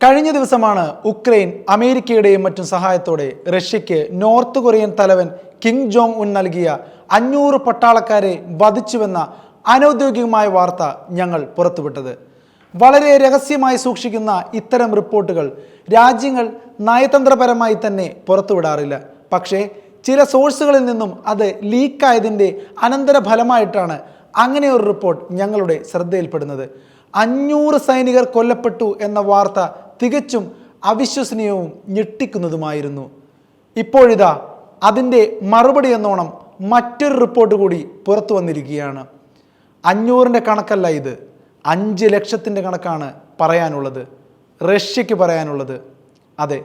കഴിഞ്ഞ ദിവസമാണ് ഉക്രൈൻ അമേരിക്കയുടെയും മറ്റും സഹായത്തോടെ റഷ്യയ്ക്ക് നോർത്ത് കൊറിയൻ തലവൻ കിം ജോങ് ഉൻ നൽകിയ അഞ്ഞൂറ് പട്ടാളക്കാരെ വധിച്ചുവെന്ന അനൗദ്യോഗികമായ വാർത്ത ഞങ്ങൾ പുറത്തുവിട്ടത്. വളരെ രഹസ്യമായി സൂക്ഷിക്കുന്ന ഇത്തരം റിപ്പോർട്ടുകൾ രാജ്യങ്ങൾ നയതന്ത്രപരമായി തന്നെ പുറത്തുവിടാറില്ല. പക്ഷേ ചില സോഴ്സുകളിൽ നിന്നും അത് ലീക്കായതിന്റെ അനന്തരഫലമായിട്ടാണ് അങ്ങനെ ഒരു റിപ്പോർട്ട് ഞങ്ങളുടെ ശ്രദ്ധയിൽപ്പെടുന്നത്. അഞ്ഞൂറ് സൈനികർ കൊല്ലപ്പെട്ടു എന്ന വാർത്ത തികച്ചും അവിശ്വസനീയവും ഞെട്ടിക്കുന്നതുമായിരുന്നു. ഇപ്പോഴിതാ അതിന്റെ മറുപടി എന്നോണം മറ്റൊരു റിപ്പോർട്ട് കൂടി പുറത്തു വന്നിരിക്കുകയാണ്. അഞ്ഞൂറിന്റെ കണക്കല്ല ഇത്. അഞ്ച് ലക്ഷത്തിന്റെ കണക്കാണ് പറയാനുള്ളത്. റഷ്യയ്ക്ക് പറയാനുള്ളത്. അതെ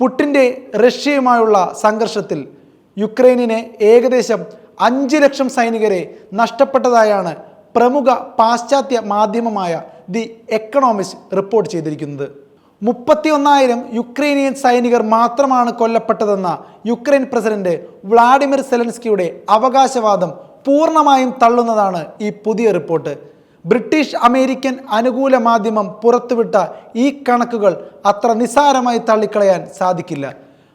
പുട്ടിന്റെ റഷ്യയുമായുള്ള സംഘർഷത്തിൽ യുക്രൈനിനെ ഏകദേശം അഞ്ച് ലക്ഷം സൈനികരെ നഷ്ടപ്പെട്ടതായാണ് പ്രമുഖ പാശ്ചാത്യ മാധ്യമമായ ദി എക്കണോമിസ്റ്റ് റിപ്പോർട്ട് ചെയ്തിരിക്കുന്നത്. മുപ്പത്തിയൊന്നായിരം യുക്രൈനിയൻ സൈനികർ മാത്രമാണ് കൊല്ലപ്പെട്ടതെന്ന യുക്രൈൻ പ്രസിഡന്റ് വ്ളാഡിമിർ സെലൻസ്കിയുടെ അവകാശവാദം പൂർണമായും തള്ളുന്നതാണ് ഈ പുതിയ റിപ്പോർട്ട്. ബ്രിട്ടീഷ് അമേരിക്കൻ അനുകൂല മാധ്യമം പുറത്തുവിട്ട ഈ കണക്കുകൾ അത്ര നിസ്സാരമായി തള്ളിക്കളയാൻ സാധിക്കില്ല.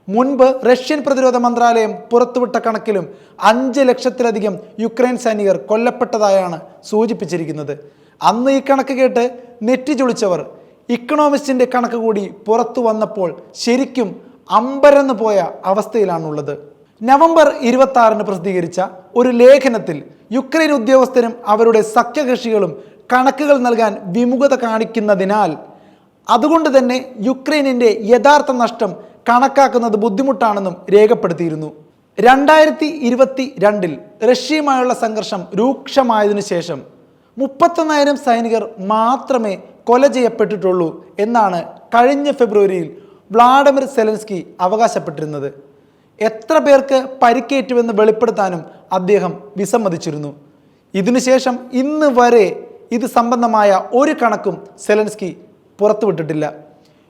മുൻപ് റഷ്യൻ പ്രതിരോധ മന്ത്രാലയം പുറത്തുവിട്ട കണക്കിലും അഞ്ച് ലക്ഷത്തിലധികം യുക്രൈൻ സൈനികർ കൊല്ലപ്പെട്ടതായാണ് സൂചിപ്പിച്ചിരിക്കുന്നത്. അന്ന് ഈ കണക്ക് കേട്ട് നെറ്റിചുളിച്ചവർ ഇക്കണോമിസ്റ്റിന്റെ കണക്ക് കൂടി പുറത്തു വന്നപ്പോൾ ശരിക്കും അമ്പരന്ന് പോയ അവസ്ഥയിലാണുള്ളത്. നവംബർ ഇരുപത്തി ആറിന് പ്രസിദ്ധീകരിച്ച ഒരു ലേഖനത്തിൽ യുക്രൈൻ ഉദ്യോഗസ്ഥരും അവരുടെ സഖ്യകക്ഷികളും കണക്കുകൾ നൽകാൻ വിമുഖത കാണിക്കുന്നതിനാൽ അതുകൊണ്ട് തന്നെ യുക്രൈനിന്റെ യഥാർത്ഥ നഷ്ടം കണക്കാക്കുന്നത് ബുദ്ധിമുട്ടാണെന്നും രേഖപ്പെടുത്തിയിരുന്നു. രണ്ടായിരത്തി ഇരുപത്തി രണ്ടിൽ റഷ്യയുമായുള്ള സംഘർഷം രൂക്ഷമായതിനു ശേഷം മുപ്പത്തൊന്നായിരം സൈനികർ മാത്രമേ കൊല ചെയ്യപ്പെട്ടിട്ടുള്ളൂ എന്നാണ് കഴിഞ്ഞ ഫെബ്രുവരിയിൽ വ്ളാഡിമിർ സെലൻസ്കി അവകാശപ്പെട്ടിരുന്നത്. എത്ര പേർക്ക് പരിക്കേറ്റുവെന്ന് വെളിപ്പെടുത്താനും അദ്ദേഹം വിസമ്മതിച്ചിരുന്നു. ഇതിനുശേഷം ഇന്ന് വരെ ഇത് സംബന്ധമായ ഒരു കണക്കും സെലൻസ്കി പുറത്തുവിട്ടിട്ടില്ല.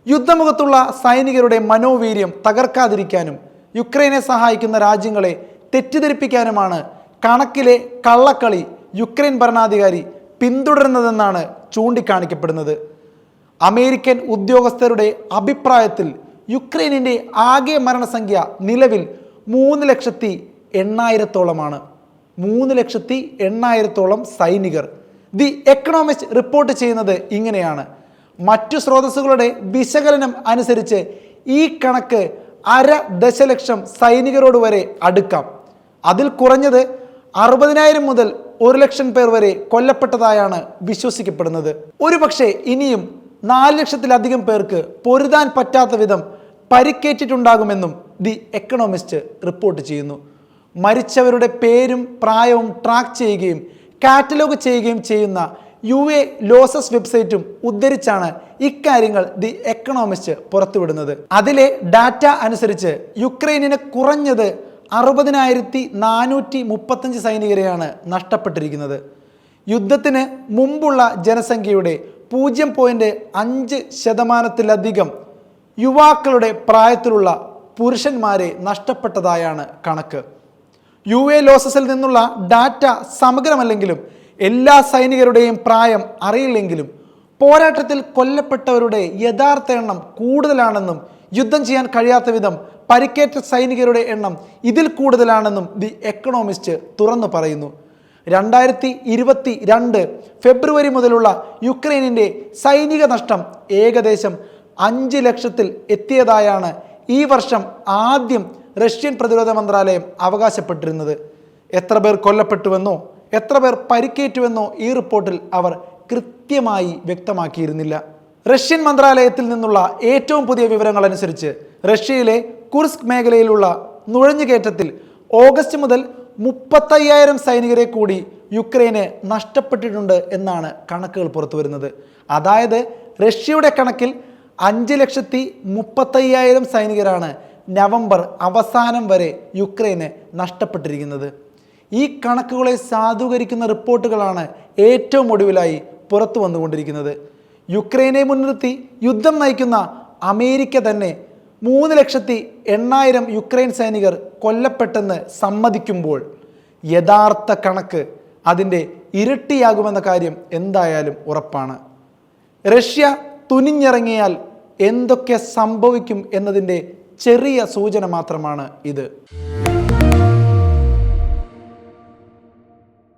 യുദ്ധമുഖത്തുള്ള സൈനികരുടെ മനോവീര്യം തകർക്കാതിരിക്കാനും യുക്രൈനെ സഹായിക്കുന്ന രാജ്യങ്ങളെ തെറ്റിദ്ധരിപ്പിക്കാനുമാണ് കണക്കിലെ കള്ളക്കളി യുക്രൈൻ ഭരണാധികാരി പിന്തുടരുന്നതെന്നാണ് ചൂണ്ടിക്കാണിക്കപ്പെടുന്നത്. അമേരിക്കൻ ഉദ്യോഗസ്ഥരുടെ അഭിപ്രായത്തിൽ യുക്രൈനിന്റെ ആകെ മരണസംഖ്യ നിലവിൽ മൂന്ന് ലക്ഷത്തി എണ്ണായിരത്തോളമാണ്. മൂന്ന് ലക്ഷത്തി എണ്ണായിരത്തോളം സൈനികർ. ദി എക്കണോമിസ്റ്റ് റിപ്പോർട്ട് ചെയ്യുന്നത് ഇങ്ങനെയാണ്. മറ്റു സ്രോതസ്സുകളുടെ വിശകലനം അനുസരിച്ച് ഈ കണക്ക് അര ദശലക്ഷം സൈനികരോട് വരെ അടുക്കാം. അതിൽ കുറഞ്ഞത് അറുപതിനായിരം മുതൽ ഒരു ലക്ഷം പേർ വരെ കൊല്ലപ്പെട്ടതായാണ് വിശ്വസിക്കപ്പെടുന്നത്. ഒരുപക്ഷെ ഇനിയും നാല് ലക്ഷത്തിലധികം പേർക്ക് പൊരുതാൻ പറ്റാത്ത വിധം പരിക്കേറ്റിട്ടുണ്ടാകുമെന്നും ദി എക്കണോമിസ്റ്റ് റിപ്പോർട്ട് ചെയ്യുന്നു. മരിച്ചവരുടെ പേരും പ്രായവും ട്രാക്ക് ചെയ്യുകയും കാറ്റലോഗ് ചെയ്യുകയും ചെയ്യുന്ന യു എ ലോസസ് വെബ്സൈറ്റും ഉദ്ധരിച്ചാണ് ഇക്കാര്യങ്ങൾ ദി എക്കണോമിസ്റ്റ് പുറത്തുവിടുന്നത്. അതിലെ ഡാറ്റ അനുസരിച്ച് യുക്രൈനിന് കുറഞ്ഞത് അറുപതിനായിരത്തി നാനൂറ്റി മുപ്പത്തഞ്ച് സൈനികരെയാണ് നഷ്ടപ്പെട്ടിരിക്കുന്നത്. യുദ്ധത്തിന് മുമ്പുള്ള ജനസംഖ്യയുടെ പൂജ്യം പോയിന്റ് അഞ്ച് ശതമാനത്തിലധികം യുവാക്കളുടെ പ്രായത്തിലുള്ള പുരുഷന്മാരെ നഷ്ടപ്പെട്ടതായാണ് കണക്ക്. യു എ ലോസസിൽ നിന്നുള്ള ഡാറ്റ സമഗ്രമല്ലെങ്കിലും എല്ലാ സൈനികരുടെയും പ്രായം അറിയില്ലെങ്കിലും പോരാട്ടത്തിൽ കൊല്ലപ്പെട്ടവരുടെ യഥാർത്ഥ എണ്ണം കൂടുതലാണെന്നും യുദ്ധം ചെയ്യാൻ കഴിയാത്ത വിധം പരിക്കേറ്റ സൈനികരുടെ എണ്ണം ഇതിൽ കൂടുതലാണെന്നും ദി എക്കണോമിസ്റ്റ് തുറന്നു പറയുന്നു. രണ്ടായിരത്തി ഇരുപത്തി രണ്ട് ഫെബ്രുവരി മുതലുള്ള യുക്രൈനിന്റെ സൈനിക നഷ്ടം ഏകദേശം അഞ്ച് ലക്ഷത്തിൽ എത്തിയതായാണ് ഈ വർഷം ആദ്യം റഷ്യൻ പ്രതിരോധ മന്ത്രാലയം അവകാശപ്പെട്ടിരുന്നത്. എത്ര പേർ കൊല്ലപ്പെട്ടുവെന്നോ എത്ര പേർ പരിക്കേറ്റുവെന്നോ ഈ റിപ്പോർട്ടിൽ അവർ കൃത്യമായി വ്യക്തമാക്കിയിരുന്നില്ല. റഷ്യൻ മന്ത്രാലയത്തിൽ നിന്നുള്ള ഏറ്റവും പുതിയ വിവരങ്ങൾ അനുസരിച്ച് റഷ്യയിലെ കുർസ്ക് മേഖലയിലുള്ള നുഴഞ്ഞുകയറ്റത്തിൽ ഓഗസ്റ്റ് മുതൽ മുപ്പത്തയ്യായിരം സൈനികരെ കൂടി യുക്രൈന് നഷ്ടപ്പെട്ടിട്ടുണ്ട് എന്നാണ് കണക്കുകൾ പുറത്തു വരുന്നത്. അതായത് റഷ്യയുടെ കണക്കിൽ അഞ്ച് ലക്ഷത്തി മുപ്പത്തയ്യായിരം സൈനികരാണ് നവംബർ അവസാനം വരെ യുക്രൈന് നഷ്ടപ്പെട്ടിരിക്കുന്നത്. ഈ കണക്കുകളെ സാധൂകരിക്കുന്ന റിപ്പോർട്ടുകളാണ് ഏറ്റവും ഒടുവിലായി പുറത്തു വന്നുകൊണ്ടിരിക്കുന്നത്. യുക്രൈനെ മുൻനിർത്തി യുദ്ധം നയിക്കുന്ന അമേരിക്ക തന്നെ മൂന്ന് ലക്ഷത്തി എണ്ണായിരം യുക്രൈൻ സൈനികർ കൊല്ലപ്പെട്ടെന്ന് സമ്മതിക്കുമ്പോൾ യഥാർത്ഥ കണക്ക് അതിന്റെ ഇരട്ടിയാകുമെന്ന കാര്യം എന്തായാലും ഉറപ്പാണ്. റഷ്യ തുനിഞ്ഞിറങ്ങിയാൽ എന്തൊക്കെ സംഭവിക്കും എന്നതിന്റെ ചെറിയ സൂചന മാത്രമാണ് ഇത്.